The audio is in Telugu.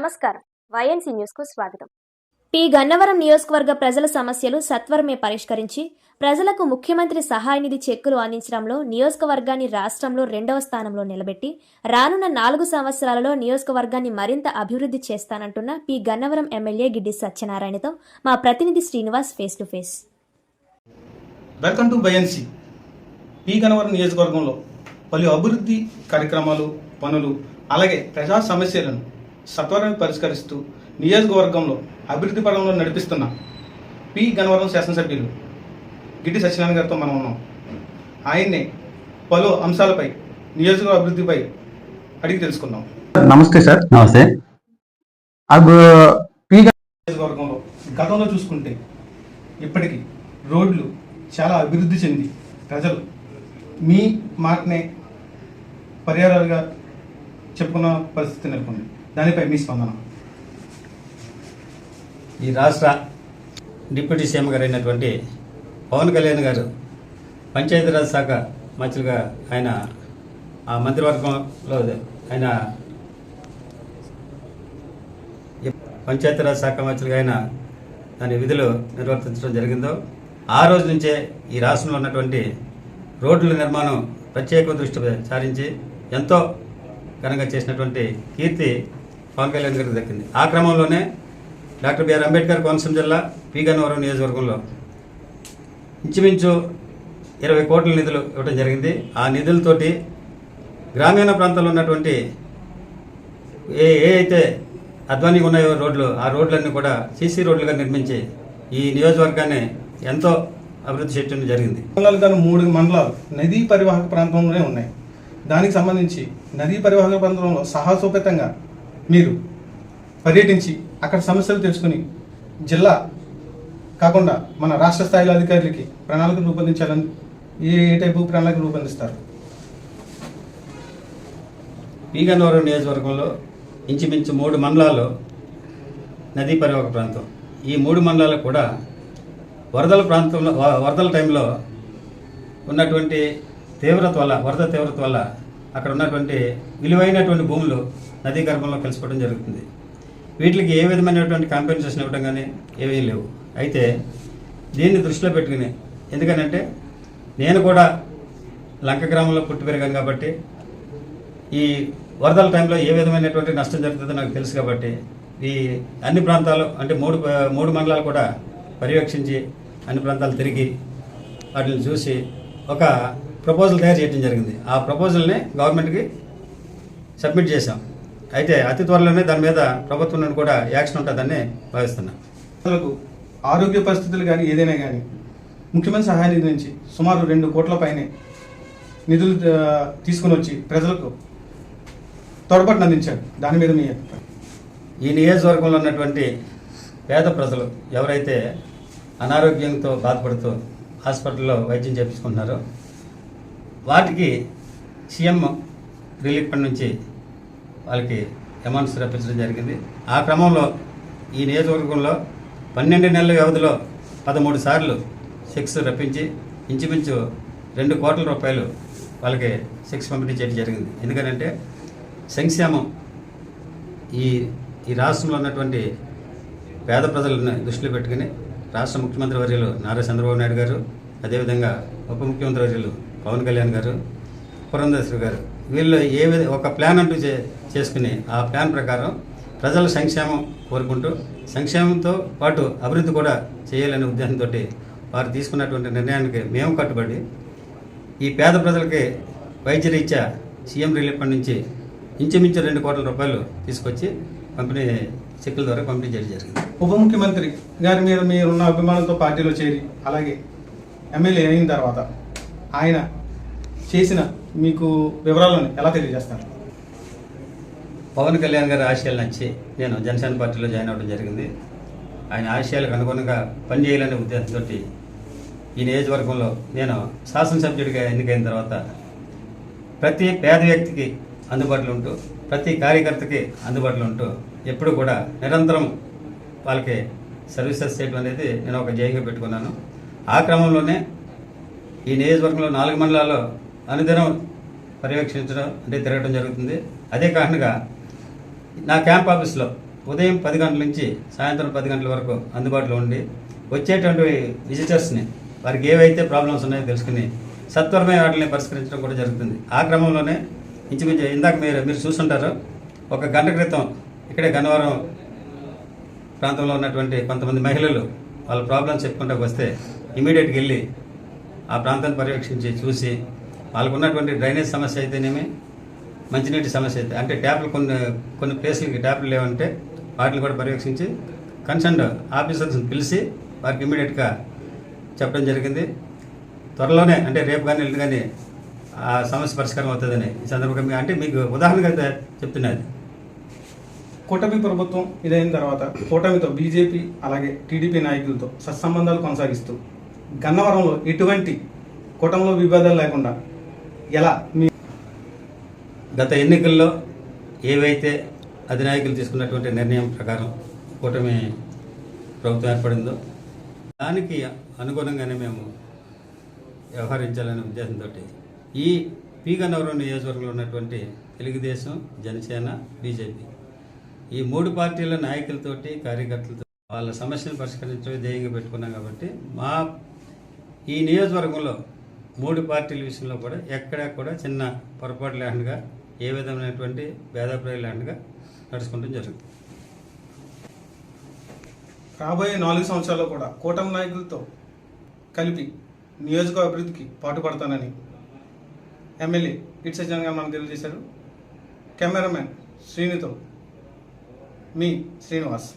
నమస్కారం. వైఎన్సీ న్యూస్కు స్వాగతం. పి. గన్నవరం నియోజకవర్గ ప్రజల సమస్యలు సత్వరమే పరిష్కరించి ప్రజలకు ముఖ్యమంత్రి సహాయ నిధి చెక్కులు అందించడంలో నియోజకవర్గాన్ని రాష్ట్రంలో రెండవ స్థానంలో నిలబెట్టి రానున్న నాలుగు సంవత్సరాలలో నియోజకవర్గాన్ని మరింత అభివృద్ధి చేస్తానంటున్న పి. గన్నవరం ఎమ్మెల్యే గిడ్డి సత్యనారాయణతో మా ప్రతినిధి Srinivas face to face. Welcome to బయన్సీ P. Gannavaram నియోజకవర్గంలో పలు అభివృద్ధి కార్యక్రమాలు పనులు అలాగే ప్రజా సమస్యలను సత్వరాన్ని పరిష్కరిస్తూ నియోజకవర్గంలో అభివృద్ధి పరంలో నడిపిస్తున్న పి. గన్నవరం శాసనసభ్యులు గిడ్డి సత్యనారాయణ గారితో మనం ఉన్నాం. ఆయన్నే పలు అంశాలపై నియోజకవర్గ అభివృద్ధిపై అడిగి తెలుసుకుందాం. నమస్తే సార్. నమస్తే. పి. నియోజకవర్గంలో గతంలో చూసుకుంటే ఇప్పటికీ రోడ్లు చాలా అభివృద్ధి చెంది ప్రజలు మీ మాటనే పర్యాలుగా చెప్పుకున్న పరిస్థితి నెలకొంది. దానిపై మీ స్పందన. ఈ రాష్ట్ర డిప్యూటీ సీఎం గారు అయినటువంటి పవన్ కళ్యాణ్ గారు పంచాయతీరాజ్ శాఖ మంత్రిగా ఆయన ఆ మంత్రివర్గంలో ఆయన పంచాయతీరాజ్ శాఖ మంత్రిగా ఆయన దాని విధులు నిర్వర్తించడం జరిగిందో ఆ రోజు నుంచే ఈ రాష్ట్రంలో ఉన్నటువంటి రోడ్ల నిర్మాణం ప్రత్యేక దృష్టి సారించి ఎంతో ఘనంగా చేసినటువంటి కీర్తి పవన్ కళ్యాణ్ గారికి దక్కింది. ఆ క్రమంలోనే డాక్టర్ బిఆర్ అంబేద్కర్ కోనసీమ జిల్లా పీగన్నవరం నియోజకవర్గంలో ఇంచుమించు ఇరవై కోట్ల నిధులు ఇవ్వడం జరిగింది. ఆ నిధులతోటి గ్రామీణ ప్రాంతాల్లో ఉన్నటువంటి ఏ ఏ అయితే అధ్వానిగా ఉన్నాయో రోడ్లు ఆ రోడ్లన్నీ కూడా సీసీ రోడ్లుగా నిర్మించి ఈ నియోజకవర్గాన్ని ఎంతో అభివృద్ధి చేయడం జరిగింది. మండలాలు గాను మూడు మండలాలు నదీ పరివాహక ప్రాంతంలోనే ఉన్నాయి. దానికి సంబంధించి నదీ పరివాహక ప్రాంతంలో సాహసోపేతంగా మీరు పర్యటించి అక్కడ సమస్యలు తెలుసుకుని జిల్లా కాకుండా మన రాష్ట్ర స్థాయిలో అధికారులకి ప్రణాళిక రూపొందించాలని ఏ ఏ టైపు ప్రణాళిక రూపొందిస్తారు? పీగన్నవరం నియోజకవర్గంలో ఇంచుమించు మూడు మండలాలు నదీ పరివాహక ప్రాంతం. ఈ మూడు మండలాలు కూడా వరదల ప్రాంతంలో వరదల టైంలో ఉన్నటువంటి తీవ్రత వల్ల వరద తీవ్రత వల్ల అక్కడ ఉన్నటువంటి విలువైనటువంటి భూములు నదీ గర్భంలో కలిసిపోవడం జరుగుతుంది. వీటికి ఏ విధమైనటువంటి కాంపెన్సేషన్ ఇవ్వడం కానీ ఏమీ లేవు. అయితే దీన్ని దృష్టిలో పెట్టుకుని ఎందుకనంటే నేను కూడా లంక గ్రామంలో పుట్టి పెరిగాను కాబట్టి ఈ వరదల టైంలో ఏ విధమైనటువంటి నష్టం జరుగుతుందో నాకు తెలుసు కాబట్టి ఈ అన్ని ప్రాంతాలు అంటే మూడు మూడు మండలాలు కూడా పర్యవేక్షించి అన్ని ప్రాంతాలు తిరిగి వాటిని చూసి ఒక ప్రపోజల్ తయారు చేయడం జరిగింది. ఆ ప్రపోజల్ని గవర్నమెంట్కి సబ్మిట్ చేశాం. అయితే అతి త్వరలోనే దాని మీద ప్రభుత్వం నుండి కూడా యాక్షన్ ఉంటుందని భావిస్తున్నాం. ప్రజలకు ఆరోగ్య పరిస్థితులు కానీ ఏదైనా కానీ ముఖ్యమంత్రి సహాయ నిధి నుంచి సుమారు రెండు కోట్ల పైనే నిధులు తీసుకుని వచ్చి ప్రజలకు తోడ్పాటును అందించారు. దాని మీద మీ ఈ నియోజకవర్గంలో ఉన్నటువంటి పేద ప్రజలు ఎవరైతే అనారోగ్యంతో బాధపడుతూ హాస్పిటల్లో వైద్యం చేయించుకుంటున్నారో వాటికి సీఎం రిలీఫ్ ఫండ్ నుంచి వాళ్ళకి అమౌంట్స్ రప్పించడం జరిగింది. ఆ క్రమంలో ఈ నియోజకవర్గంలో పన్నెండు నెలల వ్యవధిలో పదమూడు సార్లు చెక్స్ రప్పించి ఇంచుమించు రెండు కోట్ల రూపాయలు వాళ్ళకి చెక్స్ పంపిణీ చేయడం జరిగింది. ఎందుకంటే సంక్షేమం ఈ ఈ రాష్ట్రంలో ఉన్నటువంటి పేద ప్రజలను దృష్టిలో పెట్టుకుని రాష్ట్ర ముఖ్యమంత్రి వర్యులు నారా చంద్రబాబు నాయుడు గారు అదేవిధంగా ఉప ముఖ్యమంత్రి వర్యులు పవన్ కళ్యాణ్ గారు పురంధేశ్వరి గారు. వీళ్ళు ఏ విధ ఒక ప్లాన్ అంటూ చే చేసుకుని ఆ ప్లాన్ ప్రకారం ప్రజల సంక్షేమం కోరుకుంటూ సంక్షేమంతో పాటు అభివృద్ధి కూడా చేయాలనే ఉద్దేశంతో వారు తీసుకున్నటువంటి నిర్ణయానికి మేము కట్టుబడి ఈ పేద ప్రజలకి వైద్యరీత్యా సీఎం రిలీఫ్ ఫండ్ నుంచి ఇంచుమించు రెండు కోట్ల రూపాయలు తీసుకొచ్చి పంపిణీ చెక్కుల ద్వారా పంపిణీ చేయడం జరిగింది. ఉప ముఖ్యమంత్రి గారి మీద మీరున్న అభిమానంతో పార్టీలో చేరి అలాగే ఎమ్మెల్యే అయిన తర్వాత ఆయన చేసిన మీకు వివరాలను ఎలా తెలియజేస్తారు? పవన్ కళ్యాణ్ గారి ఆశయాలు నచ్చి నేను జనసేన పార్టీలో జాయిన్ అవ్వడం జరిగింది. ఆయన ఆశయాలకు అనుగుణంగా పనిచేయాలనే ఉద్దేశంతో ఈ నియోజకవర్గంలో నేను శాసనసభ్యుడిగా ఎన్నికైన తర్వాత ప్రతి పేద వ్యక్తికి అందుబాటులో ఉంటూ ప్రతి కార్యకర్తకి అందుబాటులో ఉంటూ ఎప్పుడు కూడా నిరంతరం వాళ్ళకి సర్వీసెస్ చేయడం అనేది నేను ఒక జయంగా పెట్టుకున్నాను. ఆ క్రమంలోనే ఈ నియోజకవర్గంలో నాలుగు మండలాల్లో అనుదినం పర్యవేక్షించడం అంటే తిరగడం జరుగుతుంది. అదే కారణంగా నా క్యాంప్ ఆఫీస్లో ఉదయం పది గంటల నుంచి సాయంత్రం పది గంటల వరకు అందుబాటులో ఉండి వచ్చేటువంటి విజిటర్స్ని వారికి ఏవైతే ప్రాబ్లమ్స్ ఉన్నాయో తెలుసుకుని సత్వరమే వాటిని పరిష్కరించడం కూడా జరుగుతుంది. ఆ క్రమంలోనే ఇంచుమించు ఇందాక మీరు మీరు చూస్తుంటారు ఒక గంట క్రితం ఇక్కడే గన్నవరం ప్రాంతంలో ఉన్నటువంటి కొంతమంది మహిళలు వాళ్ళ ప్రాబ్లమ్స్ చెప్పుకుంటూ వస్తే ఇమీడియట్గా వెళ్ళి ఆ ప్రాంతాన్ని పర్యవేక్షించి చూసి వాళ్ళకు ఉన్నటువంటి డ్రైనేజ్ సమస్య అయితేనేమి మంచినీటి సమస్య అయితే అంటే ట్యాప్లు కొన్ని కొన్ని ప్లేసులకి ట్యాప్లు లేవంటే వాటిని కూడా పర్యవేక్షించి కన్సర్న్ ఆఫీసర్స్ని పిలిచి వారికి ఇమీడియట్గా చెప్పడం జరిగింది. త్వరలోనే అంటే రేపు కానీ ఎల్లుండి కానీ ఆ సమస్య పరిష్కారం అవుతుందని ఈ సందర్భంగా అంటే మీకు ఉదాహరణగా చెప్తున్నది. కూటమి ప్రభుత్వం ఇదైన తర్వాత కూటమితో బీజేపీ అలాగే టీడీపీ నాయకులతో సత్సంబంధాలు కొనసాగిస్తూ గన్నవరంలో ఎటువంటి కూటమిలో విభేదాలు లేకుండా ఎలా? మీ గత ఎన్నికల్లో ఏవైతే అధినాయకులు తీసుకున్నటువంటి నిర్ణయం ప్రకారం కూటమి ప్రభుత్వం ఏర్పడిందో దానికి అనుగుణంగానే మేము వ్యవహరించాలనే ఉద్దేశంతో ఈ పీగనవరం నియోజకవర్గంలో ఉన్నటువంటి తెలుగుదేశం జనసేన బీజేపీ ఈ మూడు పార్టీల నాయకులతోటి కార్యకర్తలతో వాళ్ళ సమస్యను పరిష్కరించడం ధ్యేయంగా పెట్టుకున్నాం కాబట్టి మా ఈ నియోజకవర్గంలో మూడు పార్టీల విషయంలో కూడా ఎక్కడా కూడా చిన్న పొరపాటు లేకుండా ఏ విధమైనటువంటి భేదాభిప్రాయం లేకుండా నడుచుకుంటూ జరుగుతుంది. రాబోయే నాలుగు సంవత్సరాల్లో కూడా కూటమి నాయకులతో కలిపి నియోజక అభివృద్ధికి పాటుపడతానని ఎమ్మెల్యే ఇట్స్ జగన్ గారు మనకు తెలియజేశారు. కెమెరామెన్ శ్రీనితో మీ శ్రీనివాస్.